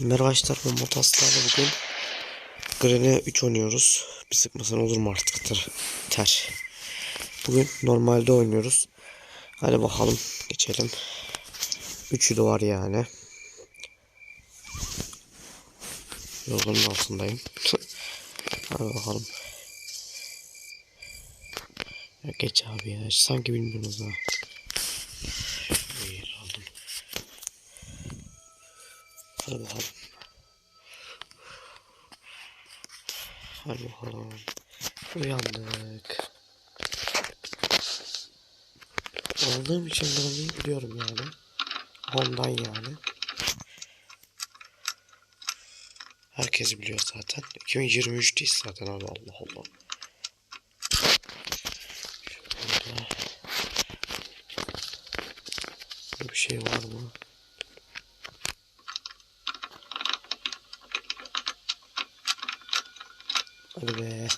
Merhaba arkadaşlar ben Motaslar'la bugün Gren'e 3 oynuyoruz. Bir sıkmasan olur mu artık ter. Bugün normalde oynuyoruz. Hadi bakalım geçelim. Üçü de var yani. Yolun altındayım. Hadi bakalım. Ya geç abi ya. Sanki bilmiyorsunuz ha. Hadi bakalım. Uyandık. Olduğum için bunu biliyorum yani. Ondan yani. Herkes biliyor zaten. 2023'teyiz zaten abi Allah Allah. Şurada. Bir şey var mı? Hadi be.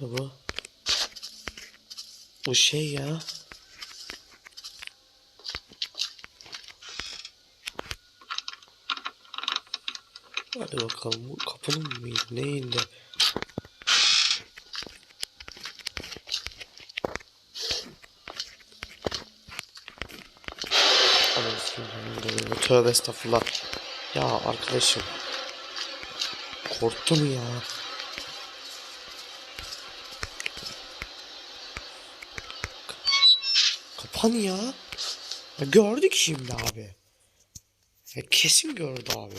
Ne bu? Bu şey ya. Hadi bakalım bu kapının mıydı neyinde? Tövbe estağfurullah. Ya arkadaşım. Korktum ya. Kapan ya. ya. Gördük şimdi abi. Ya kesin gördü abi.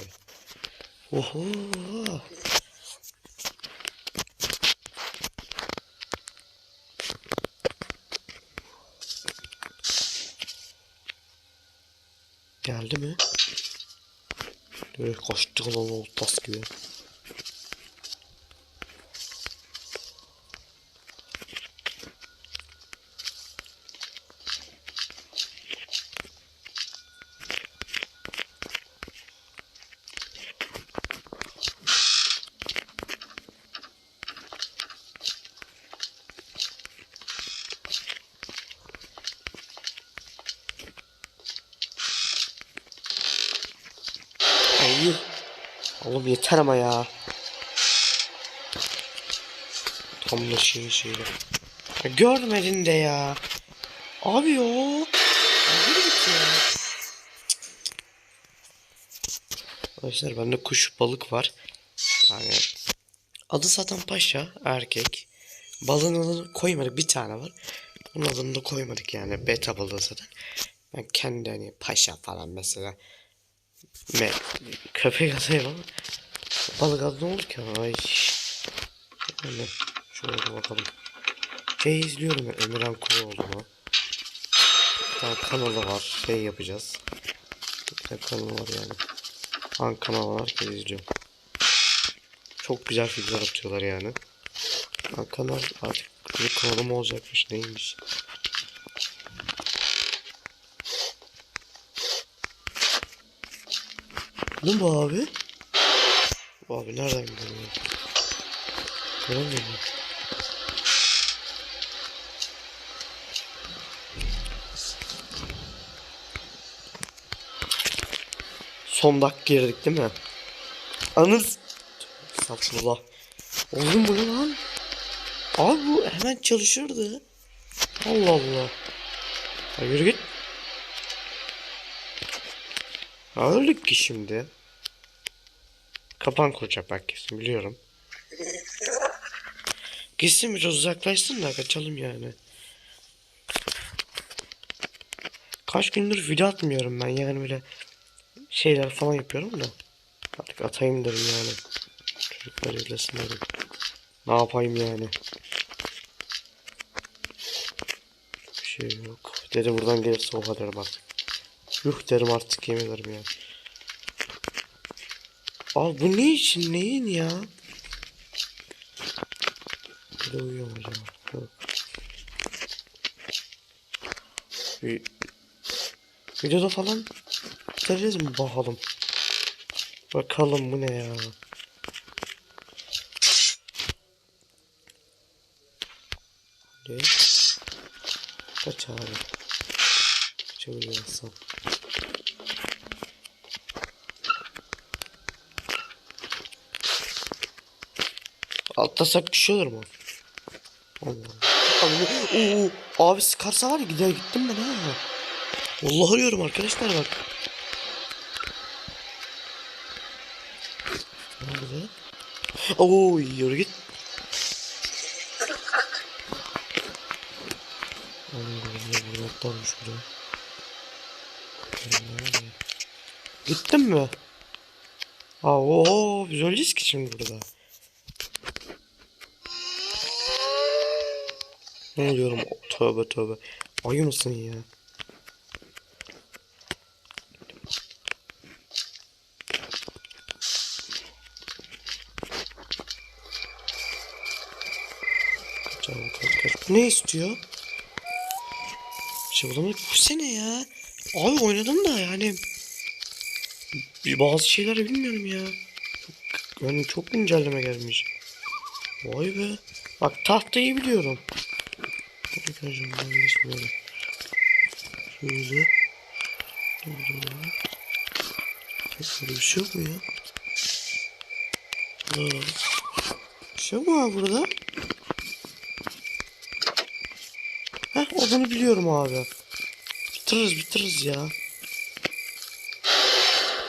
Oho. Geldi mi? Böyle kaçtı lan o tas gibi. Ay. Oğlum yeter ama ya. Tam da şey şeyle. Görmedin de ya. Abi yo. Arkadaşlar bende kuş balık var. Yani adı zaten paşa erkek. Balığın adını koymadık bir tane var. Bunun adını da koymadık yani beta balığı zaten. Ben kendi hani paşa falan mesela Me köpek atayım ama balık adı ne olur ki? Ay. Yani şöyle bakalım. Şey izliyorum ya Emirhan Kuroğlu'nu bir tane kanalı var şey yapacağız. Bir kanalı var yani. Han kanalı var herkes izliyor çok güzel filmler atıyorlar yani. Han kanal artık bir kanalım olacakmış neymiş Bu abi? Bu abi nereden geliyor? Göremiyorum. Son dakika girdik değil mi? Anız. Estağfurullah. Oğlum bu ne lan? Abi bu hemen çalışırdı. Allah Allah. Ya yürü git. Ya öldük ki şimdi. Kapan kuracak bak biliyorum. Gitsin biraz uzaklaşsın da kaçalım yani. Kaç gündür video atmıyorum ben yani böyle şeyler falan yapıyorum da. Artık atayım derim yani. Çocuklar izlesin dedim. Ne yapayım yani. Bir şey yok. Dede buradan gelirse oha derim artık. Yuh derim artık yemin ederim ya. Abi bu ne için neyin ya? Bir de uyuyor mu acaba? Yok. Bir... Videoda falan bitireceğiz mi bakalım. Bakalım bu ne ya. Hadi. Kaç abi. Çeviriyorsan. Atlasak bir şey olur mu? Allah Allah. Abi, oo, abi sıkarsa var ya gider gittim ben ha. Vallahi arıyorum arkadaşlar bak. Oo yürü git. Atlarmış buraya. Gittin mi? Aa, oo, biz öleceğiz ki şimdi burada. Ne diyorum? Tövbe tövbe. Ayı mısın ya? Ne istiyor? Bir şey bulamadık. Bu sene ya. Abi oynadım da yani. Bazı şeyleri bilmiyorum ya. Çok, yani çok güncelleme gelmiş. Vay be. Bak tahtayı biliyorum. Arkadaşlar ben geçmiyorum. Şöyle. Böyle bir şey yok mu ya? Aa. Bir şey mu abi burada? Heh onu biliyorum abi. Bitiririz bitiririz ya.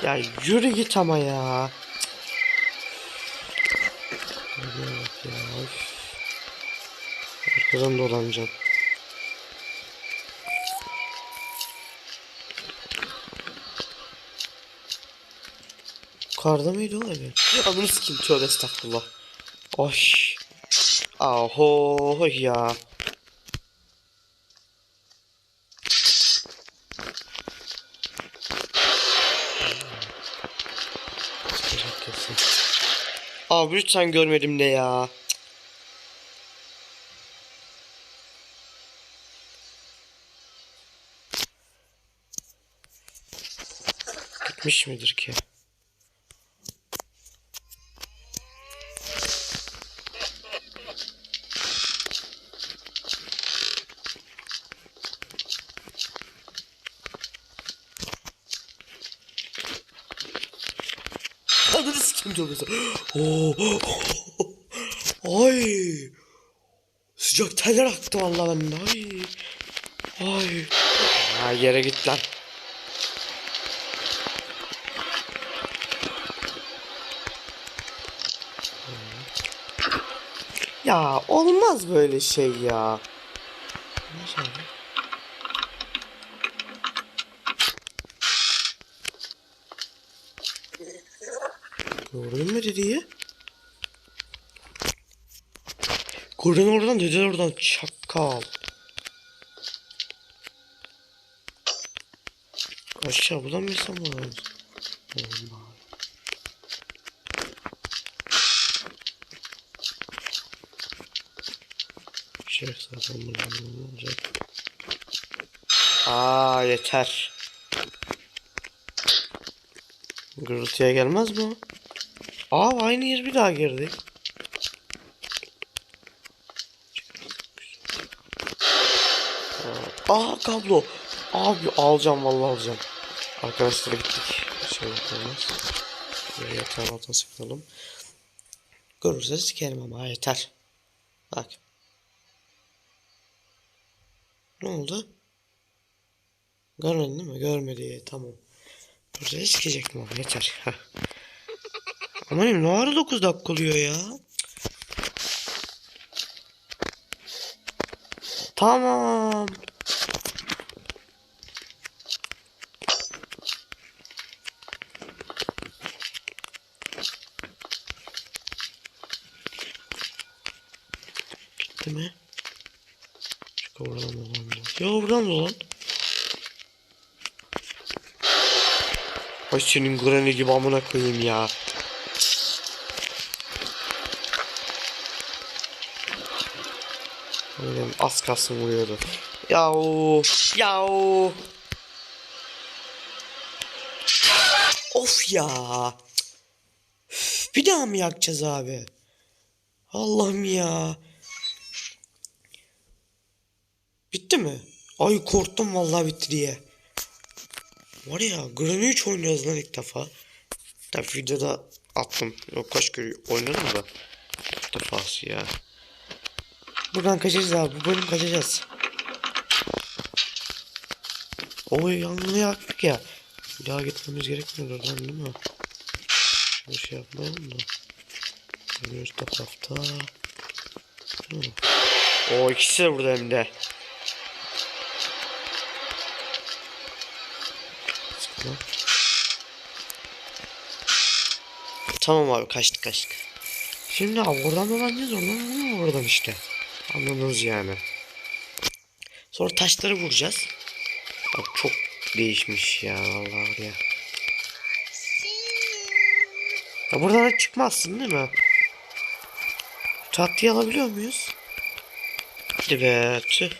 Ya yürü git ama ya. Arkadan dolanacağım. Karda mıydı o evi? Anını sikeyim tövbe estağfurullah. Oy. Aho ya. Abi lütfen görmedim de ya. Gitmiş midir ki? Ananı sikim tövbesi. Oo. Ay. Sıcak teller aktı vallahi bende. Ay. Ay. Ha yere git lan. Ya olmaz böyle şey ya. Nasıl abi? Gördün mü dediği? Gördün oradan dediler oradan çakal. Aşağı bulamıyorsam bulamaz. Olmaz. Şey zaten buradan. Aa yeter. Gürültüye gelmez mi? Aa aynı yer bir daha girdi. Aa kablo. Abi alacağım vallahi alacağım. Arkadaşlar gittik. Şey yapalımız. Şöyle yatağın altına sıkalım. Görürse sikerim ama yeter. Bak. Ne oldu? Görmedin değil mi? Görmedi. Tamam. Burada sikecek mi ama yeter. Aman ne ara 9 dakika oluyor ya. Tamam. Gitti mi? Çık oradan dolan. Ya buradan dolan. Ay senin granny gibi amına koyayım ya. Az kalsın vuruyordu. Yahu. Yahu. Of ya. Bir daha mı yakacağız abi? Allah'ım ya. Bitti mi? Ay korktum vallahi bitti diye. Var ya Granny 3 oynuyoruz lan ilk defa. Tabi videoda attım. Yok kaç kere oynadım da. defası ya. Buradan kaçacağız abi. Bu bölüm kaçacağız. Oy yangını yaktık ya. Bir daha gitmemiz gerekmiyor oradan değil mi? Şöyle şey yapmayalım da. Üst tarafta. O ikisi de burada hem de. Tamam abi kaçtık kaçtık. Şimdi abi oradan dolanacağız oradan oradan işte. Anladınız yani. Sonra taşları vuracağız. Bak çok değişmiş ya vallahi ya. Ya buradan da çıkmazsın değil mi? Tatlıyı alabiliyor muyuz? Hadi be tüh.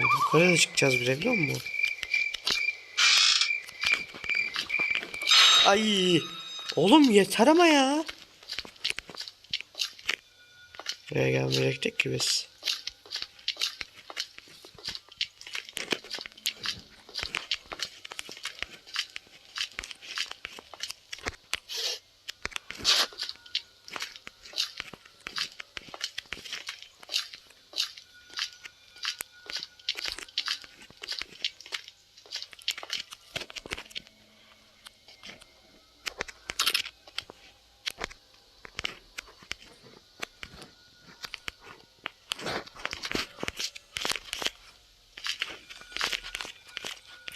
Yukarıya da çıkacağız bile biliyor musun? Ay. Oğlum yeter ama ya. Buraya gelmeyecektik ki biz.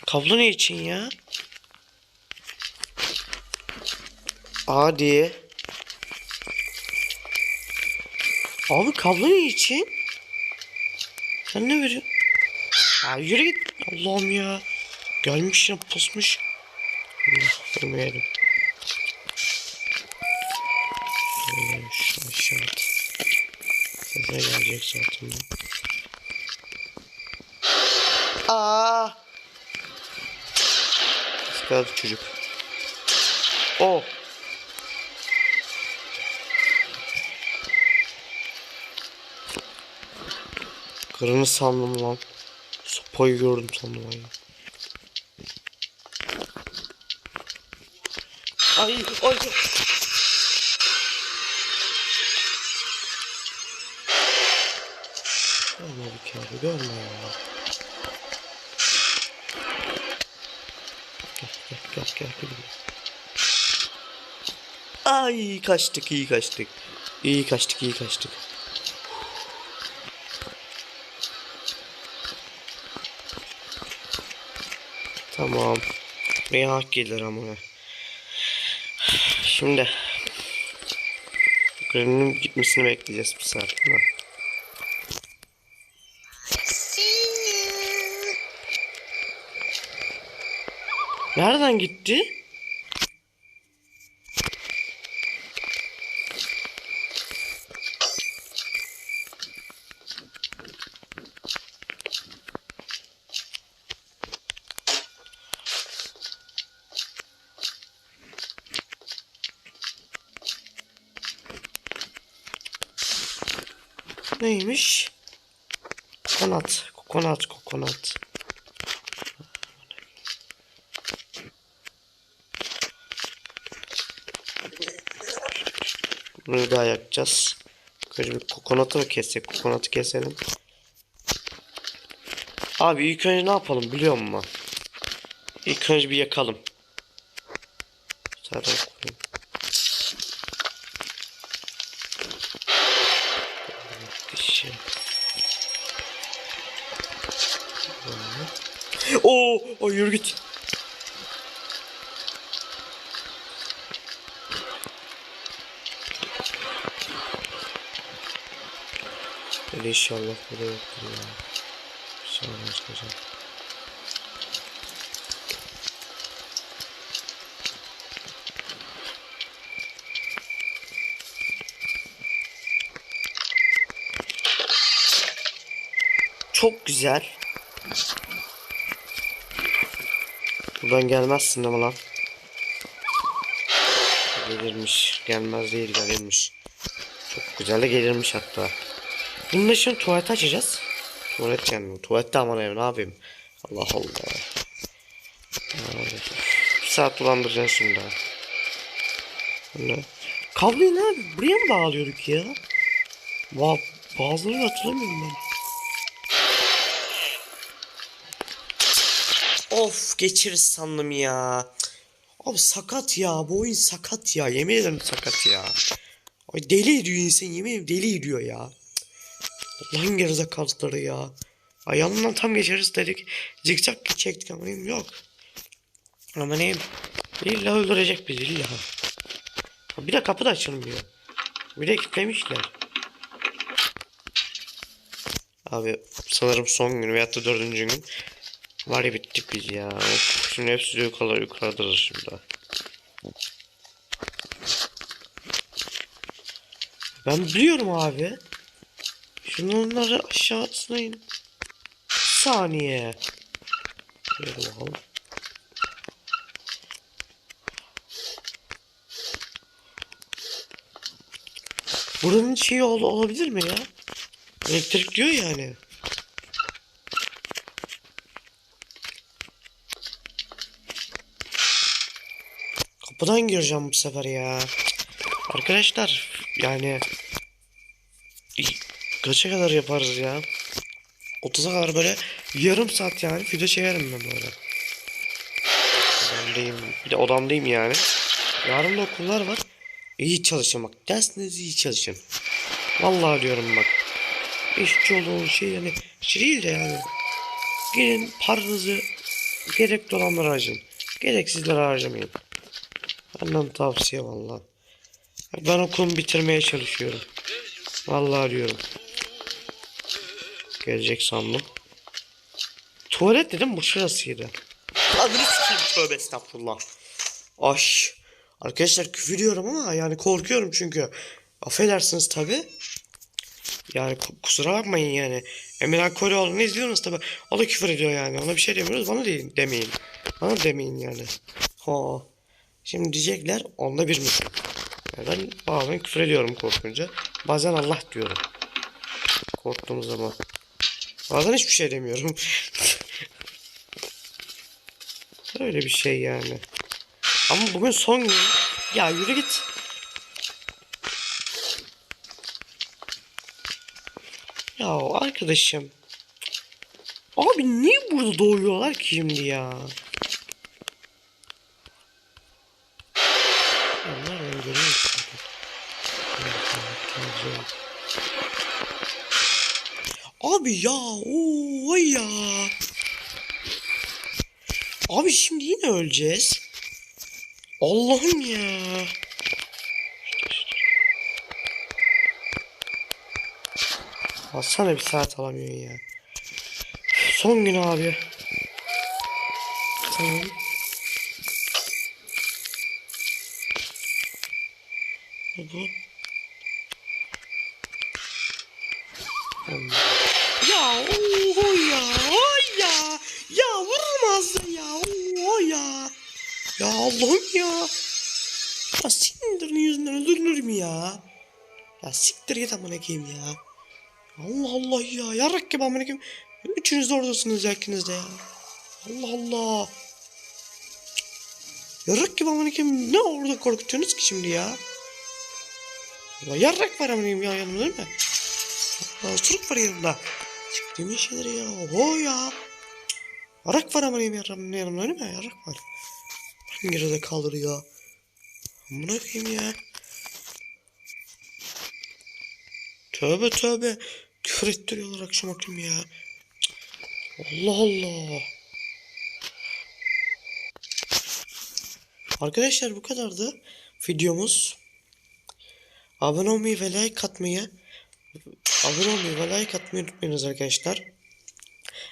Kablo ne için ya? Hadi. Abi kablo ne için? Sen ne veriyorsun? Ya yürü git. Allah'ım ya. Gelmiş ya pusmuş. Vermeyelim. Şöyle şu aşağı at. Sese gelecek zaten bu. Sıkıldı çocuk. O. Kırını sandım lan. Sopayı gördüm sandım ay. Ay ay. Görme bir kere görme ya. Gel gel gel. Ay kaçtık iyi kaçtık. İyi kaçtık iyi kaçtık. Tamam. Bir hak gelir ama. Şimdi Green'in gitmesini bekleyeceğiz bir saat değil mi? Nereden gitti? Neymiş? Kokonat, kokonat, kokonat. Bunu daha yakacağız. Önce bir kokonatı mı kessek? Kokonatı keselim. Abi ilk önce ne yapalım biliyor musun? İlk önce bir yakalım. Koyayım. Dişi. Oo, o yürü git. İnşallah böyle yoktur ya. İnşallah çıkacak. Çok güzel. Buradan gelmezsin mi lan? Gelirmiş. Gelmez değil gelirmiş. Çok güzel de gelirmiş hatta. Bunun için tuvalet açacağız. Tuvalet yani. Tuvalette aman ev ne yapayım. Allah Allah. Bir saat dolandıracağız şimdi. Ne? Kabloyu ne buraya mı bağlıyorduk ya? Va bazılarını hatırlamıyorum ben. Of geçiriz sandım ya. Abi sakat ya bu oyun sakat ya yemin ederim sakat ya. Ay deli ediyor insan yemin ederim deli ediyor ya. Allah'ın gerizekalıları ya. Ay yanından tam geçeriz dedik. Zikzak çektik ama yok. Ama neyim. İlla öldürecek bizi illa. Bir de kapı da açılmıyor. Bir de kilitlemişler. Abi sanırım son gün veyahut da dördüncü gün. Var ya bittik biz ya. Şimdi hepsi yukarıda yukarıdadır şimdi. Ben biliyorum abi. Şunları aşağısına in. Bir saniye. Şöyle bakalım. Buranın şeyi ol olabilir mi ya? Elektrik diyor yani. Kapıdan gireceğim bu sefer ya. Arkadaşlar yani kaça kadar yaparız ya? 30'a kadar böyle yarım saat yani video çekerim ben böyle. Odamdayım. Bir de odamdayım yani. Yarın da okullar var. İyi çalışın bak. Dersinizi iyi çalışın. Vallahi diyorum bak. İşçi olduğun şey yani şey değil de yani. Gelin paranızı gerekli olanlara harcayın. Gereksizlere harcamayın. Benden tavsiye vallahi. Ben okulumu bitirmeye çalışıyorum. Vallahi diyorum. Gelecek sandım. Tuvalet dedim bu şurasıydı. Adını sikeyim tövbe estağfurullah. Ay. Arkadaşlar küfür diyorum ama yani korkuyorum çünkü. Affedersiniz tabi. Yani ku- kusura bakmayın yani. Emirhan Koreoğlu'nu izliyorsunuz tabi. O da küfür ediyor yani. Ona bir şey demiyoruz. Bana değil, demeyin. Bana demeyin yani. Ha. Şimdi diyecekler onda bir mi? Yani ben bazen küfür ediyorum korkunca. Bazen Allah diyorum. Korktuğum zaman. Bazen hiçbir şey demiyorum. Öyle bir şey yani. Ama bugün son gün. Ya yürü git. Ya arkadaşım. Abi niye burada doğuyorlar ki şimdi ya? Nereden görüyorsun? Abi ya o ya. Abi şimdi yine öleceğiz. Allah'ım ya. Alsana bir saat alamıyorsun ya. Son gün abi. Tamam. Ne bu? Tamam. Ya oho ya oy ya. Ya vurmaz da ya oho ya. Ya Allah'ım ya. Ya sindirin yüzünden öldürülür mü ya? Ya siktir git amına koyayım ya. Allah Allah ya. Yarrak gibi amına koyayım. Üçünüz de oradasınız ya ikiniz de ya. Allah Allah. Yarrak gibi amına koyayım. Ne orada korkutuyorsunuz ki şimdi ya? Allah yarrak var amına koyayım ya yanımda değil mi? Allah osuruk var yanımda. Çıktığım şeyleri ya. Oho ya. Yarak var amına koyayım yanımda değil mi? Yarak var. Yerde kalır ya? Amına koyayım ya. Tövbe tövbe. Küfür ettiriyorlar akşam akşam ya. Allah Allah. Arkadaşlar bu kadardı videomuz. Abone olmayı ve like atmayı abone olmayı ve like atmayı unutmayınız arkadaşlar.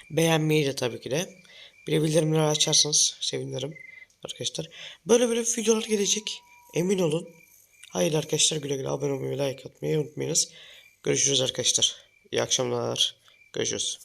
Beğenmeyi de tabii ki de. Bir de bildirimleri açarsanız sevinirim arkadaşlar. Böyle böyle videolar gelecek. Emin olun. Hayırlı arkadaşlar güle güle abone olmayı like atmayı unutmayınız. Görüşürüz arkadaşlar. İyi akşamlar. Görüşürüz.